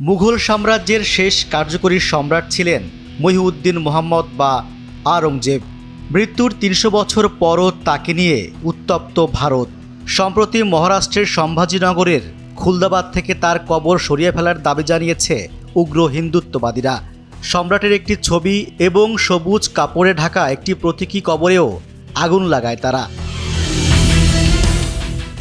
মুঘল সাম্রাজ্যের শেষ কার্যকরী সম্রাট ছিলেন মহিউদ্দিন মোহাম্মদ বা আওরঙ্গজেব। মৃত্যুর তিনশো বছর পরও তাকে নিয়ে উত্তপ্ত ভারত। সম্প্রতি মহারাষ্ট্রের সম্ভাজিনগরের খুলদাবাদ থেকে তার কবর সরিয়ে ফেলার দাবি জানিয়েছে উগ্র হিন্দুত্ববাদীরা। সম্রাটের একটি ছবি এবং সবুজ কাপড়ে ঢাকা একটি প্রতীকী কবরেও আগুন লাগায় তারা।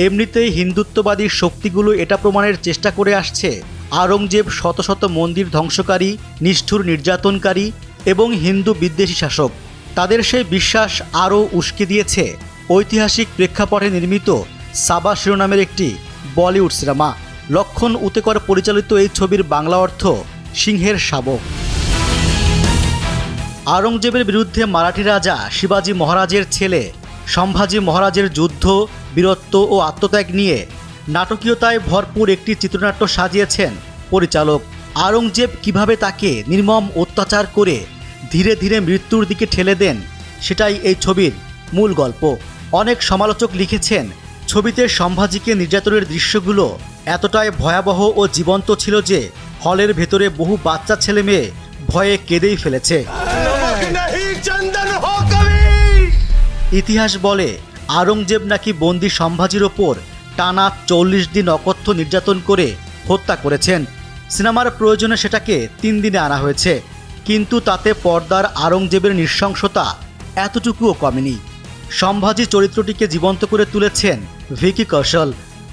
এমনিতেই হিন্দুত্ববাদী শক্তিগুলো এটা প্রমাণের চেষ্টা করে আসছে। আওরঙ্গজেব শত শত মন্দির ধ্বংসকারী, নিষ্ঠুর নির্যাতনকারী এবং হিন্দু বিদ্বেষী শাসক। তাদের সেই বিশ্বাস আরও উস্কে দিয়েছে। ঐতিহাসিক প্রেক্ষাপটে নির্মিত সাবা শিরোনামের একটি বলিউড সিনেমা। লক্ষণ উতেকর পরিচালিত এই ছবির বাংলা অর্থ সিংহের শাবক। আওরঙ্গজেবের বিরুদ্ধে মারাঠি রাজা শিবাজী মহারাজের ছেলে সম্ভাজি মহারাজের যুদ্ধ, বীরত্ব ও আত্মত্যাগ নিয়ে নাটকীয়তায় ভরপুর একটি চিত্রনাট্য সাজিয়েছেন পরিচালক আওরঙ্গজেব। কীভাবে তাকে নির্মম অত্যাচার করে ধীরে ধীরে মৃত্যুর দিকে ঠেলে দেন, সেটাই এই ছবির মূল গল্প। অনেক সমালোচক লিখেছেন, ছবিতে সম্ভাজিকে নির্যাতনের দৃশ্যগুলো এতটাই ভয়াবহ ও জীবন্ত ছিল যে হলের ভেতরে বহু বাচ্চা ছেলে মেয়ে ভয়ে কেঁদেই ফেলেছে। ইতিহাস বলে, আওরঙ্গজেব নাকি বন্দি সম্ভাজির ওপর টানা চল্লিশ দিন অকথ্য নির্যাতন করে হত্যা করেছেন। সিনেমার প্রয়োজনে সেটাকে তিন দিনে আনা হয়েছে, কিন্তু তাতে পর্দার আওরঙ্গজেবের নৃশংসতা এতটুকুও কমেনি। সম্ভাজি চরিত্রটিকে জীবন্ত করে তুলেছেন ভিকি কৌশল।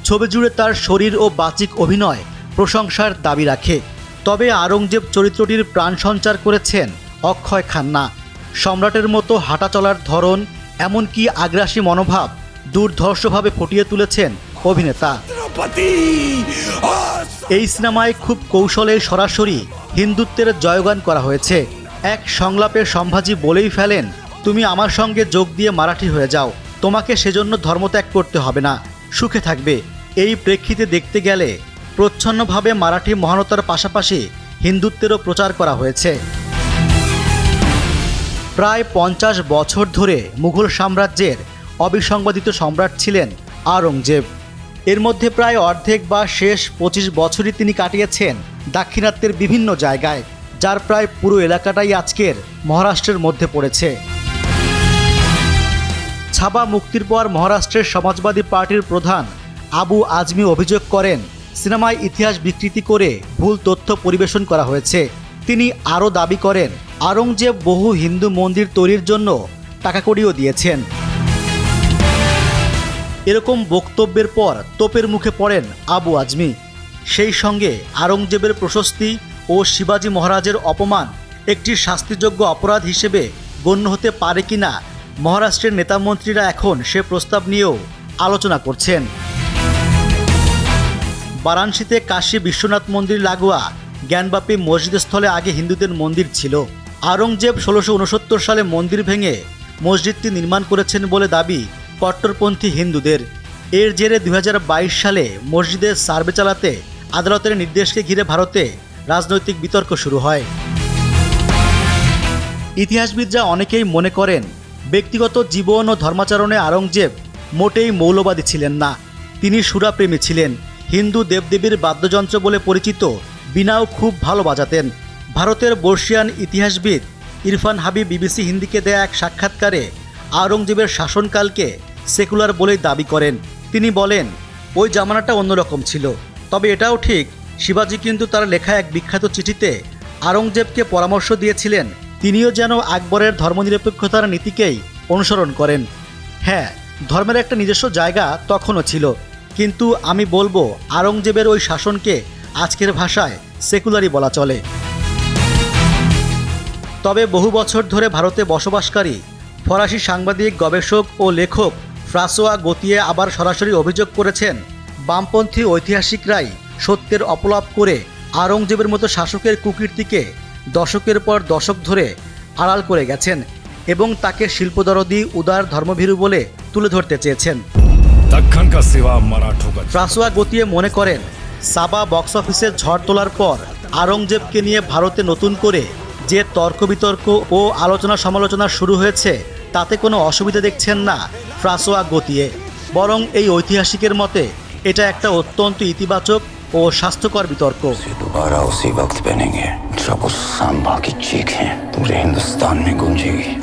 ছবি জুড়ে তার শরীর ও বাচিক অভিনয় প্রশংসার দাবি রাখে। তবে আওরঙ্গজেব চরিত্রটির প্রাণ সঞ্চার করেছেন অক্ষয় খান্না। সম্রাটের মতো হাঁটা চলার ধরন এমনকি আগ্রাসী মনোভাব দুর্ধর্ষভাবে ফুটিয়ে তুলেছেন অভিনেতা। এই সিনেমায় খুব কৌশলে সরাসরি হিন্দুত্বের জয়গান করা হয়েছে। এক সংলাপে সম্ভাজি বলেই ফেলেন তুমি আমার সঙ্গে যোগ দিয়ে মারাঠি হয়ে যাও। তোমাকে সেজন্য ধর্মত্যাগ করতে হবে না। সুখে থাকবে। এই প্রেক্ষিতে দেখতে গেলে প্রচ্ছন্নভাবে মারাঠি মহানতার পাশাপাশি হিন্দুত্বেরও প্রচার করা হয়েছে। প্রায় পঞ্চাশ বছর ধরে মুঘল সাম্রাজ্যের অবিসংবাদিত সম্রাট ছিলেন আওরঙ্গজেব। এর মধ্যে প্রায় অর্ধেক বা শেষ পঁচিশ বছরই তিনি কাটিয়েছেন দাক্ষিণাত্যের বিভিন্ন জায়গায়, যার প্রায় পুরো এলাকাটাই আজকের মহারাষ্ট্রের মধ্যে পড়েছে। ছাবা মুক্তির পর মহারাষ্ট্রের সমাজবাদী পার্টির প্রধান আবু আজমি অভিযোগ করেন, সিনেমায় ইতিহাস বিকৃতি করে ভুল তথ্য পরিবেশন করা হয়েছে। তিনি আরও দাবি করেন আওরঙ্গজেব বহু হিন্দু মন্দির তৈরির জন্য টাকা কড়িও দিয়েছেন। এরকম বক্তব্যের পর তোপের মুখে পড়েন আবু আজমি। সেই সঙ্গে আওরঙ্গজেবের প্রশস্তি ও শিবাজী মহারাজের অপমান একটি শাস্তিযোগ্য অপরাধ হিসেবে গণ্য হতে পারে কিনা মহারাষ্ট্রের নেতামন্ত্রীরা এখন সে প্রস্তাব নিয়েও আলোচনা করছেন। বারাণসীতে কাশী বিশ্বনাথ মন্দির লাগোয়া জ্ঞানবাপী মসজিদ স্থলে আগে হিন্দুদের মন্দির ছিল। আওরঙ্গজেব ষোলোশো উনসত্তর সালে মন্দির ভেঙে মসজিদটি নির্মাণ করেছেন বলে দাবি কট্টরপন্থী হিন্দুদের। এর জেরে দু হাজার বাইশ সালে মসজিদের সার্ভে চালাতে আদালতের নির্দেশকে ঘিরে ভারতে রাজনৈতিক বিতর্ক শুরু হয়। ইতিহাসবিদরা অনেকেই মনে করেন, ব্যক্তিগত জীবন ও ধর্মাচরণে আওরঙ্গজেব মোটেই মৌলবাদী ছিলেন না। তিনি সুরাপ্রেমী ছিলেন। হিন্দু দেবদেবীর বাদ্যযন্ত্র বলে পরিচিত বিনাও খুব ভালো বাজাতেন। ভারতের বর্ষিয়ান ইতিহাসবিদ ইরফান হাবিব বিবিসি হিন্দিকে দেয়া এক সাক্ষাৎকারে আওরঙ্গজেবের শাসনকালকে সেকুলার বলেই দাবি করেন। তিনি বলেন, ওই জামানাটা অন্যরকম ছিল। তবে এটাও ঠিক, শিবাজি কিন্তু তার লেখা এক বিখ্যাত চিঠিতে আওরঙ্গজেবকে পরামর্শ দিয়েছিলেন, তিনিও যেন আকবরের ধর্মনিরপেক্ষতার নীতিকেই অনুসরণ করেন। হ্যাঁ ধর্মের একটা নিজস্ব জায়গা তখনও ছিল। কিন্তু আমি বলব, আওরঙ্গজেবের ওই শাসনকে আজকের ভাষায় সেকুলারই বলা চলে। তবে বহু বছর ধরে ভারতে বসবাসকারী ফরাসি সাংবাদিক গবেষক ও লেখক ফ্রাসোয়া গতিয়ে আবার সরাসরি অভিযোগ করেছেন বামপন্থী ঐতিহাসিকরাই সত্যের অপলাপ করে আরঙ্গজেবের মতো শাসকের কুকীর্তিকে দশকের পর দশক ধরে আড়াল করে গেছেন এবং তাকে শিল্পদরদি উদার ধর্মভীরু বলে তুলে ধরতে চেয়েছেন। ফ্রাসোয়া গতিয়ে মনে করেন সাবা বক্স অফিসে ঝড় তোলার পর আরঙ্গজেবকে নিয়ে ভারতে নতুন করে যে তর্ক বিতর্ক ও আলোচনা সমালোচনা শুরু হয়েছে তাতে কোনো অসুবিধা দেখছেন না ফ্রাসোয়া গতিয়ে বরং এই ঐতিহাসিকের মতে এটা একটা অত্যন্ত ইতিবাচক ও স্বাস্থ্যকর বিতর্ক दोबारा उसी वक्त पहनेंगे जब उस सांबा की चीखें पूरे हिंदुस्तान में गूंजेगी